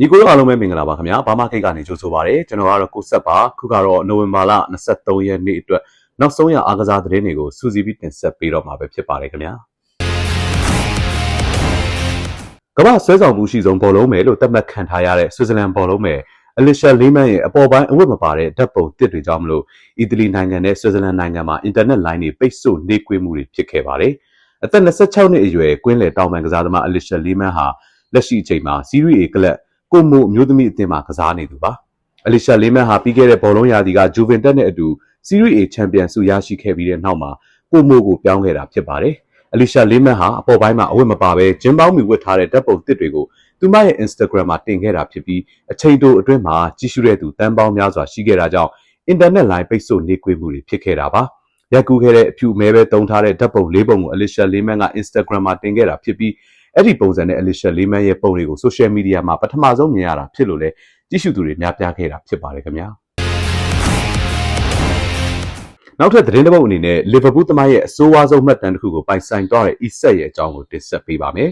ညီကိုတို့အားလုံးပဲမင်္ဂလာပါခင်ဗျာဘာမခိတ်ကနေကြိုဆိုပါရစေကျွန်တော်ကတော့ကိုဆက်ပါခုကတော့နိုဝင်ဘာလ23ရက်နေ့အတွက်နောက်ဆုံးရအားကစားသတင်းတွေကိုစူးစီးပြီးတင်ဆက်ပေးတော့မှာပဲဖြစ်ပါတယ်ခင်ဗျာကမ္ဘာဆွဲဆောင်မှုရှိဆုံးဘောလုံးမယ်လို့သတ်မှတ်ခံထားရတဲ့ဆွစ်ဇာလန်ဘောလုံးမယ်အလီရှာလီမန်ရဲ့အပေါ်ပိုင်းအဝတ်မပါတဲ့ဓာတ်ပုံတစ်တွေကြောင့်မလို့အီတလီနိုင်ငံနဲ့ဆွစ်ဇာလန်နိုင်ငံမှာအင်တာနက်လိုင်းတွေပိတ်ဆို့နှိကွေးမှုတွေဖြစ်ခဲ့ပါတယ်အသက်26နှစ်အရွယ်ကွင်းလယ်တောင်ပန်ကစားသမားအလီရှာလီမန်ဟာလက်ရှိအချိန်မှာစီးရီး A ကလပ် ကိုမိုအမျိုးသမီးအသင်းမှာကစားနေသူပါအလီရှာလီမန်ဟာပြီးခဲ့တဲ့ဘောလုံးရာသီကဂျူဗင်တက်နဲ့အတူစီးရီး A ချန်ပီယံဆုရရှိခဲ့ပြီးတဲ့နောက်မှာကိုမိုကိုပြောင်းခဲ့တာဖြစ်ပါတယ်အလီရှာလီမန်ဟာအပေါ်ပိုင်းမှာအဝတ်မပါဘဲဂျင်းပေါင်းမီဝတ်ထားတဲ့ဓာတ်ပုံတစ်တွေကိုသူမရဲ့ Instagram မှာတင်ခဲ့တာဖြစ်ပြီးအချိန်တိုအတွင်းမှာကြည့်ရှုတဲ့သူတန်းပေါင်းများစွာရှိခဲ့တာကြောင့်အင်တာနက်လိုင်းပိတ်ဆို့နေကွေးမှုတွေဖြစ်ခဲ့တာပါရက်ကူးခဲ့တဲ့အဖြူမဲပဲတုံထားတဲ့ဓာတ်ပုံလေးပုံကိုအလီရှာလီမန်က Instagram မှာတင်ခဲ့တာဖြစ်ပြီး အဲ့ဒီပုံစံနဲ့ Alicia Lehman ရဲ့ပုံတွေကို social media မှာပထမဆုံးမြင်ရတာဖြစ်လို့လဲကြည့်ရှုသူတွေများပြားခဲ့တာဖြစ်ပါတယ်ခင်ဗျာနောက်ထပ်သတင်းတစ်ပုဒ်အနေနဲ့လီဗာပူးသမားရဲ့အဆိုးဝါးဆုံးမှတ်တမ်းတစ်ခုကိုပိုင်ဆိုင်သွားတဲ့ Isak ရဲ့အကြောင်းကိုတင်ဆက်ပေးပါမယ်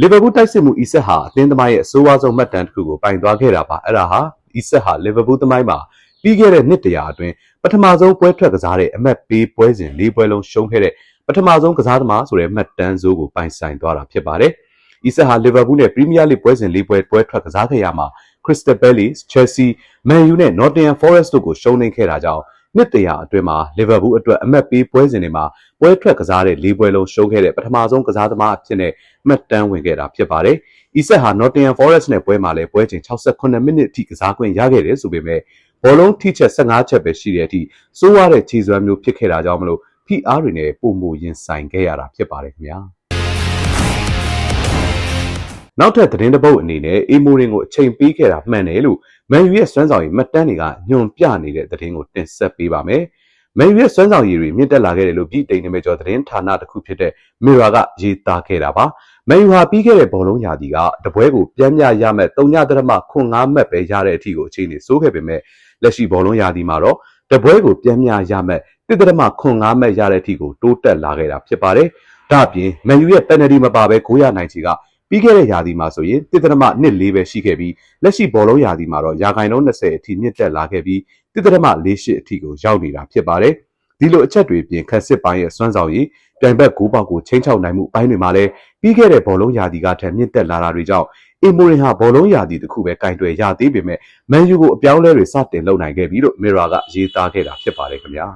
လီဗာပူးတိုက်စစ်မှု Isak ဟာအသင်းသမားရဲ့အဆိုးဝါးဆုံးမှတ်တမ်းတစ်ခုကိုပိုင်သွားခဲ့တာပါအဲ့ဒါဟာ Isak ဟာလီဗာပူးသမားမှာပြီးခဲ့တဲ့နှစ်တရာအတွင်းပထမဆုံးပွဲထွက်ကစားတဲ့အမတ်ပေးပွဲစဉ်၄ပွဲလုံးရှုံးခဲ့တဲ့ ပထမဆုံးကစားသမားဆိုတဲ့မှတ်တမ်းစိုးကိုပိုင်ဆိုင်သွားတာဖြစ်ပါတယ်။။အီဆက်ဟာလီဗာပူးနဲ့ပရီးမီးယားလိပွဲစဉ်၄ပွဲပွဲထွက်ကစားခဲ့ရမှာခရစ္စတယ်ဘယ်လီစ်၊ချယ်ဆီ၊မန်ယူနဲ့နော်တင်ဟမ်ဖောရက်စ်တို့ကိုရှုံးနိမ့်ခဲ့တာကြောင့်နှစ်တရာအတွင်းမှာလီဗာပူးအတွက်အမတ်ပေးပွဲစဉ်တွေမှာပွဲထွက်ကစားတဲ့၄ပွဲလုံးရှုံးခဲ့တဲ့ပထမဆုံးကစားသမားအဖြစ်နဲ့မှတ်တမ်းဝင်ခဲ့တာဖြစ်ပါတယ်။အီဆက်ဟာ Nottingham Forest နဲ့ပွဲမှာလည်းပွဲချိန်68မိနစ်အထိကစားခွင့်ရခဲ့တယ်ဆိုပေမဲ့ဘောလုံးထိချက်15ချက်ပဲရှိတဲ့အထိစိုးရတဲ့ခြေစွမ်းမျိုးဖြစ်ခဲ့တာကြောင့်မလို့ PR တွေနဲ့ပုံမရင်ဆိုင်ခဲ့ရတာဖြစ်ပါတယ်ခင်ဗျာ။နောက်ထပ်သတင်းတပုတ်အနေနဲ့အေမိုရင်ကိုအချိန်ပေးခဲ့တာမှန်တယ်လို့မန်ယူရဲ့စွမ်းဆောင်ရည်မှတ်တမ်းတွေကညွန်ပြနေတဲ့သတင်းကိုတင်ဆက်ပေးပါမယ်။မန်ယူရဲ့စွမ်းဆောင်ရည်တွေမြင့်တက်လာခဲ့တယ်လို့ပြည်တိန်နမဲကျော်သတင်းဌာနတစ်ခုဖြစ်တဲ့ Mirror ကရေးသားခဲ့တာပါ။မန်ယူဟာပြီးခဲ့တဲ့ဘောလုံးရာသီကတပွဲကိုပြန်မြရမဲ့3.5မှတ်ပဲရတဲ့အထိကိုအခြေအနေစိုးခဲ့ပေမဲ့လက်ရှိဘောလုံးရာသီမှာတော့တပွဲကိုပြန်မြ ရမဲ့1.5မှတ်ရတဲ့အထိကိုတိုးတက်လာခဲ့တာဖြစ်ပါတယ်။ဒါ့အပြင်မန်ယူရဲ့ပယ်နယ်တီမပါဘဲ900နိုင်ချီကပြီးခဲ့တဲ့ရာသီမှာဆိုရင်တစ်တရမနှစ်လေးပဲရှိခဲ့ပြီးလက်ရှိဘောလုံးရာသီမှာတော့ရာခိုင်နှုန်း20အထိမြင့်တက်လာခဲ့ပြီးတစ်တရမ48အထိကိုရောက်နေတာဖြစ်ပါတယ်ဒီလိုအချက်တွေပြင်ခက်စစ်ပိုင်းရဲ့စွမ်းဆောင်ရည်ပြိုင်ဘက်ကိုပေါက်ကိုချင်းချောက်နိုင်မှုအပိုင်းတွေမှာလည်းပြီးခဲ့တဲ့ဘောလုံးရာသီကထက်မြင့်တက်လာတာတွေကြောင့်အီမိုရင်ဟာဘောလုံးရာသီတစ်ခုပဲကင်တွယ်ရသေးပေမဲ့မန်ယူကိုအပြောင်းလဲတွေစတင်လုပ်နိုင်ခဲ့ပြီလို့မီရာကရေးသားခဲ့တာဖြစ်ပါတယ်ခင်ဗျာ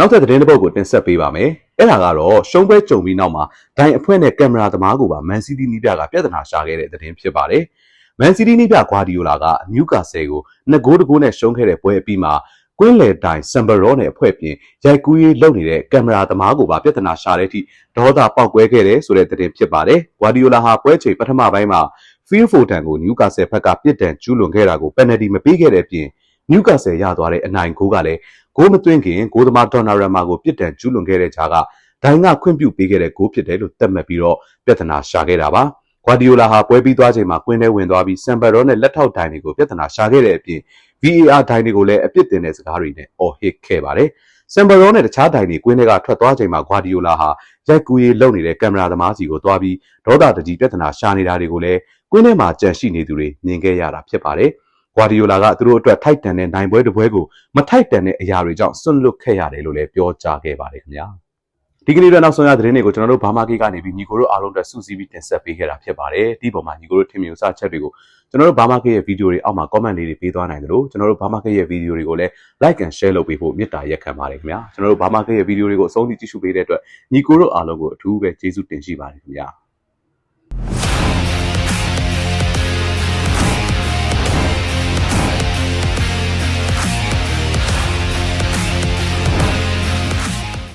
နောက်ထပ်သတင်းတစ်ပုဒ်ကိုတင်ဆက်ပေးပါမယ်။အဲ့ဒါကတော့ရှုံးပွဲကြုံပြီးနောက်မှာဒိုင်အဖွဲ့နဲ့ကင်မရာသမားကိုပါမန်စီးတီးနီးပြကပြဿနာရှာခဲ့တဲ့သတင်းဖြစ်ပါတယ်။မန်စီးတီးနီးပြဂွာဒီယိုလာကနျူကာဆယ်ကိုနှစ်ဂိုးတကိုးနဲ့ရှုံးခဲ့တဲ့ပွဲအပြီးမှာကွင်းလေတိုင်စံဘရောနဲ့အဖွဲ့ပြင်ရိုက်ကူးရေးလုပ်နေတဲ့ကင်မရာသမားကိုပါပြဿနာရှာတဲ့အထိဒေါသပေါက်ကွဲခဲ့တယ်ဆိုတဲ့သတင်းဖြစ်ပါတယ်။ဂွာဒီယိုလာဟာပွဲချိန်ပထမပိုင်းမှာဖီးဖိုတန်ကိုနျူကာဆယ်ဘက်ကပြစ်ဒဏ်ကျူးလွန်ခဲ့တာကိုပယ်နယ်တီမပေးခဲ့တဲ့အပြင်နျူကာဆယ်ရသွားတဲ့အနိုင်ဂိုးကလည်း ဂိုးမသွင်းခင်ဂိုးသမားဒေါ်နာရမာကိုပြစ်ဒဏ်ကျူးလွန်ခဲ့တဲ့ကြားကဒိုင်းကခွင့်ပြုပေးခဲ့တဲ့ဂိုးဖြစ်တယ်လို့သတ်မှတ်ပြီးတော့ပြဿနာရှာခဲ့တာပါ။ဂွာဒီယိုလာဟာပွဲပြီးသွားချိန်မှာကွင်းထဲဝင်သွားပြီးစံဘတ်ရောနဲ့လက်ထောက်ဒိုင်းတွေကိုပြဿနာရှာခဲ့တဲ့အပြင် VAR ဒိုင်းတွေကိုလည်းအပြစ်တင်တဲ့စကားတွေနဲ့အော်ဟစ်ခဲ့ပါတယ်။စံဘတ်ရောနဲ့တခြားဒိုင်းတွေကွင်းထဲကထွက်သွားချိန်မှာဂွာဒီယိုလာဟာရိုက်ကူးရေးလုပ်နေတဲ့ကင်မရာသမားစီကိုသွားပြီးဒေါသတကြီးပြဿနာရှာနေတာတွေကိုလည်းကွင်းထဲမှာကြန့်ရှိနေသူတွေမြင်ခဲ့ရတာဖြစ်ပါတယ်။ ဂွာဒီယိုလာကသူတို့အတွက်ထိုက်တန်တဲ့နိုင်ပွဲတစ်ပွဲကိုမထိုက်တန်တဲ့အရာတွေကြောင့်စွန့်လွတ်ခဲ့ရတယ်လို့လည်းပြောကြားခဲ့ပါတယ်ခင်ဗျာဒီကနေ့တော့နောက်ဆုံးရသတင်းတွေကိုကျွန်တော်တို့ဘာမာကိကနေပြီးညီကိုတို့အားလုံးအတွက်စူးစီးပြီးတင်ဆက်ပေးခဲ့တာဖြစ်ပါတယ်ဒီပုံမှာညီကိုတို့ထင်မြင်စချက်တွေကိုကျွန်တော်တို့ဘာမာကိရဲ့ဗီဒီယိုတွေအောက်မှာ comment လေးတွေပေးသွားနိုင်တယ်လို့ကျွန်တော်တို့ဘာမာကိရဲ့ဗီဒီယိုတွေကိုလည်း like and share လုပ်ပေးဖို့မေတ္တာရက်ခံပါတယ်ခင်ဗျာကျွန်တော်တို့ဘာမာကိရဲ့ဗီဒီယိုတွေကိုအဆုံးထိကြည့်ရှုပေးတဲ့အတွက်ညီကိုတို့အားလုံးကိုအထူးပဲကျေးဇူးတင်ရှိပါတယ်ခင်ဗျာ